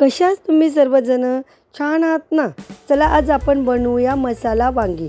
कशा तुम्ही सर्वजण छान आहात ना? चला आज आपण बनवूया मसाला वांगी.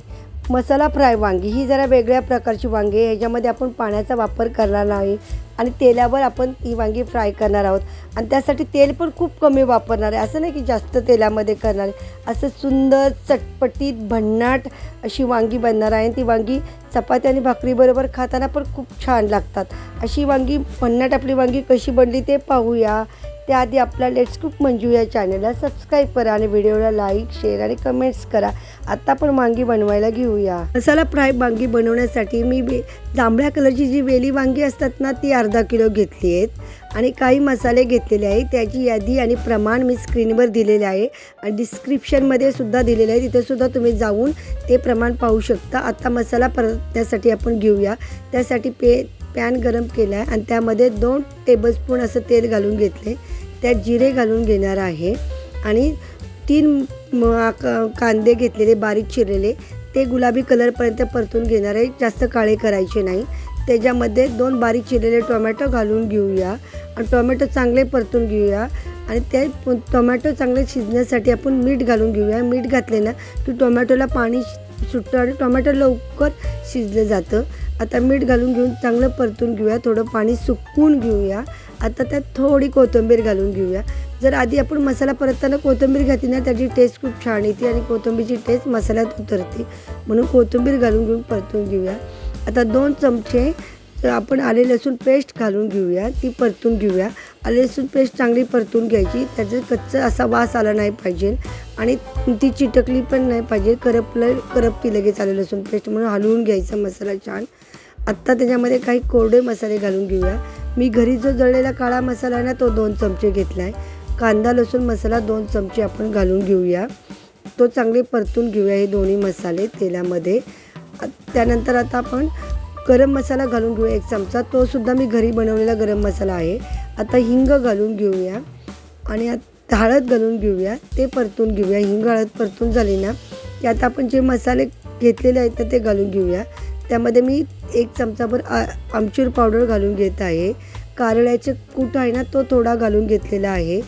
मसाला फ्राय वांगी ही जरा वेगळ्या प्रकारची वांगी आहे. ह्याच्यामध्ये आपण पाण्याचा वापर करणार नाही आणि तेलावर आपण ही वांगी फ्राय करणार आहोत. आणि त्यासाठी तेल पण खूप कमी वापरणार आहे. असं नाही की जास्त तेलामध्ये करणार आहे. असं सुंदर चटपटीत भन्नाट अशी वांगी बनणार आहे. आणि ती वांगी चपाती आणि भाकरीबरोबर खाताना पण खूप छान लागतात. अशी वांगी भन्नाट आपली वांगी कशी बनली ते पाहूया. त्याआधी आपला लेट्स कुक मंजू या चॅनलला सबस्क्राईब करा आणि व्हिडिओला लाईक शेअर आणि कमेंट्स करा. आता आपण वांगी बनवायला घेऊया. मसाला फ्राय वांगी बनवण्यासाठी मी बे जांभळ्या कलरची जी वेली वांगी असतात ना ती अर्धा किलो घेतली आहेत. आणि काही मसाले घेतलेले आहेत. त्याची यादी आणि प्रमाण मी स्क्रीनवर दिलेले आहे. आणि डिस्क्रिप्शनमध्ये सुद्धा दिलेले आहे. तिथेसुद्धा तुम्ही जाऊन ते प्रमाण पाहू शकता. आत्ता मसाला परतण्यासाठी आपण घेऊया. त्यासाठी पे पॅन गरम केला आहे आणि त्यामध्ये दोन टेबलस्पून असं तेल घालून घेतले. त्यात जिरे घालून घेणार आहे. आणि तीन कांदे घेतलेले बारीक चिरलेले ते गुलाबी कलरपर्यंत परतून घेणार आहे. जास्त काळे करायचे नाही. त्याच्यामध्ये दोन बारीक चिरलेले टोमॅटो घालून घेऊया. आणि टोमॅटो चांगले परतून घेऊया. आणि ते टोमॅटो चांगले शिजण्यासाठी आपण मीठ घालून घेऊया. मीठ घातले ना की टोमॅटोला पाणी सुटतं आणि टोमॅटो लवकर शिजलं जातं. आता मीठ घालून घेऊन चांगलं परतून घेऊया. थोडं पाणी सुकवून घेऊया. आता त्यात थोडी कोथिंबीर घालून घेऊया. जर आधी आपण मसाला परतताना कोथिंबीर घातली ना त्याची टेस्ट खूप छान येते आणि कोथिंबीरची टेस्ट मसाल्यात उतरते. म्हणून कोथिंबीर घालून घेऊन परतून घेऊया. आता दोन चमचे तर आपण आले लसूण पेस्ट घालून घेऊया. ती परतून घेऊया. आले लसूण पेस्ट चांगली परतून घ्यायची. त्याचं कच्चं असा वास आला नाही पाहिजे आणि ती चिटकली पण नाही पाहिजे. करपलं करपती लगेच आले लसूण पेस्ट म्हणून हलवून घ्यायचा मसाला छान. आत्ता त्याच्यामध्ये काही कोरडे मसाले घालून घेऊया. मी घरी जो जळलेला काळा मसाला आहे ना तो दोन चमचे घेतला आहे कांदा लसूण मसाला दोन चमचे आपण घालून घेऊया. तो चांगले परतून घेऊया हे दोन्ही मसाले तेलामध्ये. त्यानंतर आता आपण गरम मसाला घालून घेऊया एक चमचा. तो सुद्धा मी घरी बनवलेला गरम मसाला आहे. आता हिंग घालून घेऊया आणि हळद घालून घेऊया. ते परतून घेऊया. हिंग हळद परतून झाली ना की आता आपण जे मसाले घेतलेले आहेत ना ते घालून घेऊया. त्यामध्ये मी एक चमचाभर आ आमचूर पावडर घालून घेत आहे. कारळ्याचे कूट आहे ना तो थोडा घालून घेतलेला आहे.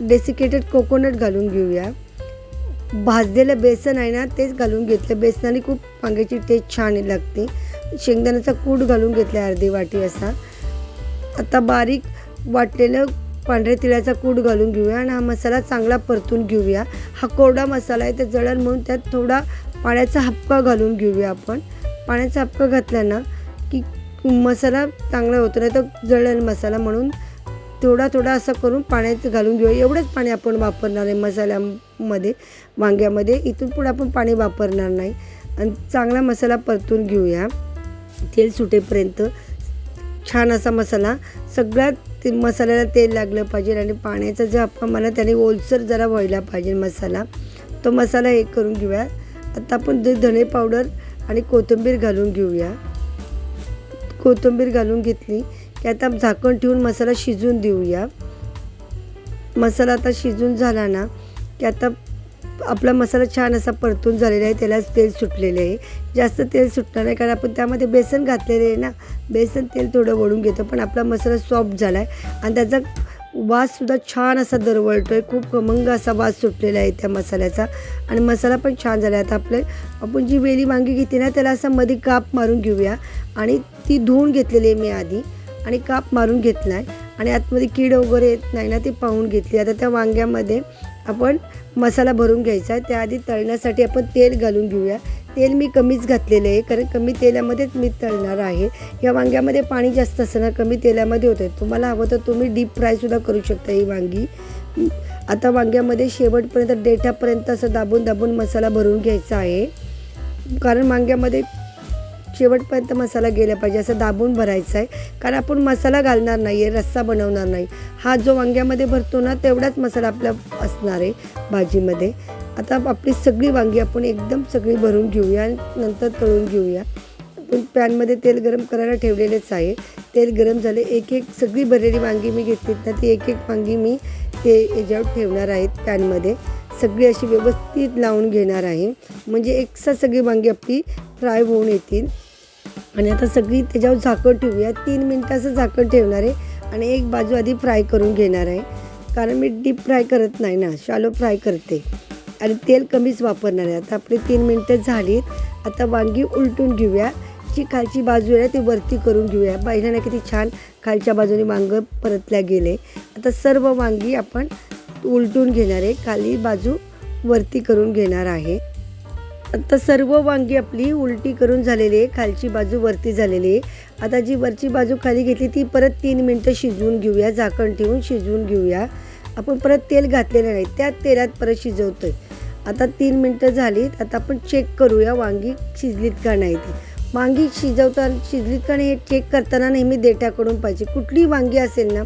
डेसिकेटेड कोकोनट घालून घेऊया. भाजलेलं बेसन आहे ना तेच घालून घेतलं. बेसनाने खूप वांग्याची टेस्ट छान लागते. शेंगदाण्याचा कूट घालून घेतला अर्धी वाटी असा. आता बारीक वाटलेलं पांढऱ्या तिळाचा कूट घालून घेऊया आणि हा मसाला चांगला परतून घेऊया. हा कोरडा मसाला आहे तर जळण म्हणून त्यात थोडा पाण्याचा हपका घालून घेऊया आपण. पाण्याचा हपका घातला ना की मसाला चांगला होतो नाही तर जळेल मसाला म्हणून थोडा थोडा असं करून पाण्यात घालून घेऊया एवढंच पाणी आपण वापरणार आहे मसाल्यामध्ये वांग्यामध्ये. इथून पुढे आपण पाणी वापरणार नाही. आणि चांगला मसाला परतून घेऊया. तेल सुटेपर्यंत छान असा मसाला सगळ्यात ते मसाल्याला तेल लागलं पाहिजे आणि पाण्याचा जो आपण मला त्याने ओलसर जरा व्हायला पाहिजे मसाला तो मसाला हे करून घेऊया. आता आपण जे धणे पावडर आणि कोथिंबीर घालून घेऊया. कोथिंबीर घालून घेतली की आता झाकण ठेवून मसाला शिजून देऊया. मसाला आता शिजून झाला ना की आता आपला मसाला छान असा परतून झालेला आहे त्याला तेल सुटलेलं आहे. जास्त तेल सुटणार नाही कारण आपण त्यामध्ये बेसन घातलेले आहे ना. बेसन तेल थोडं वळून घेतो पण आपला मसाला सॉफ्ट झाला आहे आणि त्याचा वाससुद्धा छान असा दरवळतो आहे खूप खमंग असा वास सुटलेला आहे त्या मसाल्याचा. आणि मसाला पण छान झाला आहे आता आपले आपण जी वेली वांगी घेतली ना त्याला असं मध्ये काप मारून घेऊया. आणि ती धुवून घेतलेली आहे मी आधी. आणि काप मारून घेतला आहे आणि आतमध्ये कीड वगैरे येत नाही ना ती पाहून घेतली. आता त्या वांग्यामध्ये आपण मसाला भरून घ्यायचा आहे. त्याआधी तळण्यासाठी आपण तेल घालून घेऊया. तेल मी कमीच घातलेलं आहे कारण कमी तेलामध्येच मी तळणार आहे. या वांग्यामध्ये पाणी जास्त असताना कमी तेलामध्ये होतं. तुम्हाला हवं तर तुम्ही डीप फ्रायसुद्धा करू शकता ही वांगी. आता वांग्यामध्ये शेवटपर्यंत देठापर्यंत असं दाबून दाबून मसाला भरून घ्यायचा आहे. कारण वांग्यामध्ये शेवटपर्यंत मसाला गेला पाहिजे असं दाबून भरायचा आहे. कारण आपण मसाला घालणार नाही आहे रस्सा बनवणार नाही. हा जो वांग्यामध्ये भरतो ना तेवढाच मसाला आपला असणार आहे भाजीमध्ये. आता आपली सगळी वांगी आपण एकदम सगळी भरून घेऊया आणि नंतर तळून घेऊया. आपण पॅनमध्ये तेल गरम करायला ठेवलेलेच आहे. तेल गरम झाले एक एक सगळी भरलेली वांगी मी घेतलीत ना ती एक एक वांगी मी ते याच्यावर ठेवणार आहेत पॅनमध्ये. सगळी अशी व्यवस्थित लावून घेणार आहे. म्हणजे एकसा सगळी वांगी आपली फ्राय होऊन येतील. आणि आता सगळी त्याच्यावर झाकण ठेवूया. तीन मिनटाचं झाकण ठेवणार आहे आणि एक बाजू आधी फ्राय करून घेणार आहे. कारण मी डीप फ्राय करत नाही ना शालो फ्राय करते. आणि तेल कमीच वापरणार आहे. आता आपली तीन मिनटं झालीत. आता वांगी उलटून घेऊया. जी खालची बाजू आहे ती वरती करून घेऊया. पाहिलं ना किती छान खालच्या बाजूने वांगं परतल्या गेले. आता सर्व वांगी आपण उलटून घेणार आहे. खाली बाजू वरती करून घेणार आहे. आता सर्व वांगी आपली उलटी करून झालेली आहे. खालची बाजू वरती झालेली आहे. आता जी वरची बाजू खाली घेतली ती परत तीन मिनटं शिजवून घेऊया. झाकण ठेवून शिजवून घेऊया. आपण परत तेल घातलेलं नाही. त्या तेलात परत शिजवतोय. आता तीन मिनटं झालीत आता आपण चेक करूया वांगी शिजलीत का नाही ती. वांगी शिजवताना शिजलीत का नाही हे चेक करताना नेहमी देठाकडून पाहिजे. कुठली वांगी असेल ना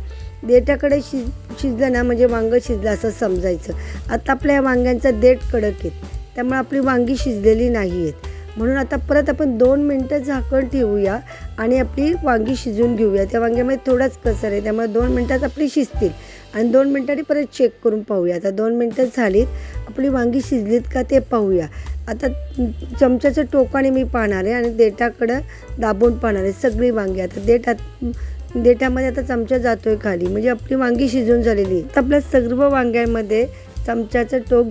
देठाकडे शिज शिजलं ना म्हणजे वांगं शिजलं असं समजायचं. आता आपल्या या वांग्यांचा देठ कडक आहेत त्यामुळे आपली वांगी शिजलेली नाही आहेत म्हणून आता परत आपण दोन मिनटं झाकण ठेवूया आणि आपली वांगी शिजवून घेऊया. त्या वांग्यामध्ये थोडाच कसर आहे त्यामुळे दोन मिनटात आपली शिजतील. आणि दोन मिनटांनी परत चेक करून पाहूया. आता दोन मिनटं झालीत. आपली वांगी शिजलीत का ते पाहूया. आता चमच्याचं टोकाने मी पाहणार आहे आणि देठाकडं दाबून पाहणार आहे सगळी वांगी. आता देठात देठामध्ये आता चमचा जातोय खाली. म्हणजे आपली वांगी शिजून झालेली आहे. आपल्या सर्व वांग्यांमध्ये चमच्याचं टोक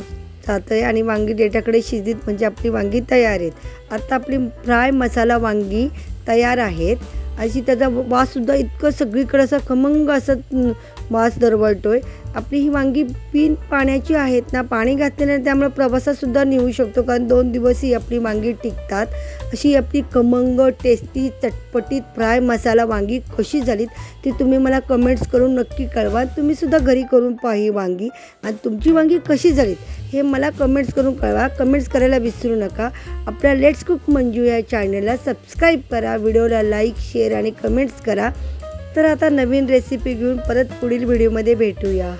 जातं आहे आणि वांगी डेटाकडे शिजलीत म्हणजे आपली वांगी तयार आहेत. आता आपली फ्राय मसाला वांगी तयार आहेत. अशी त्याचा वाससुद्धा इतकं सगळीकडं असं खमंग असं वास दरवळतो आहे आपली ही वांगी पिन पाण्याची आहेत ना पाणी घातलेलं नाही त्यामुळे प्रवासातसुद्धा नेऊ शकतो. कारण दोन दिवस ही आपली वांगी टिकतात. अशी आपली खमंग टेस्टी चटपटीत फ्राय मसाला वांगी कशी झालीत ती तुम्ही मला कमेंट्स करून नक्की कळवा. तुम्हीसुद्धा घरी करून पहा ही वांगी. आणि तुमची वांगी कशी झालीत हे मला कमेंट्स करून कळवा. कमेंट्स करायला विसरू नका. आपल्या लेट्स कुक मंजू या चॅनलला सबस्क्राईब करा. व्हिडिओला लाईक शेअर आणि कमेंट्स करा. तर आता नवीन रेसिपी घेऊन परत पुढील व्हिडिओमध्ये भेटूया.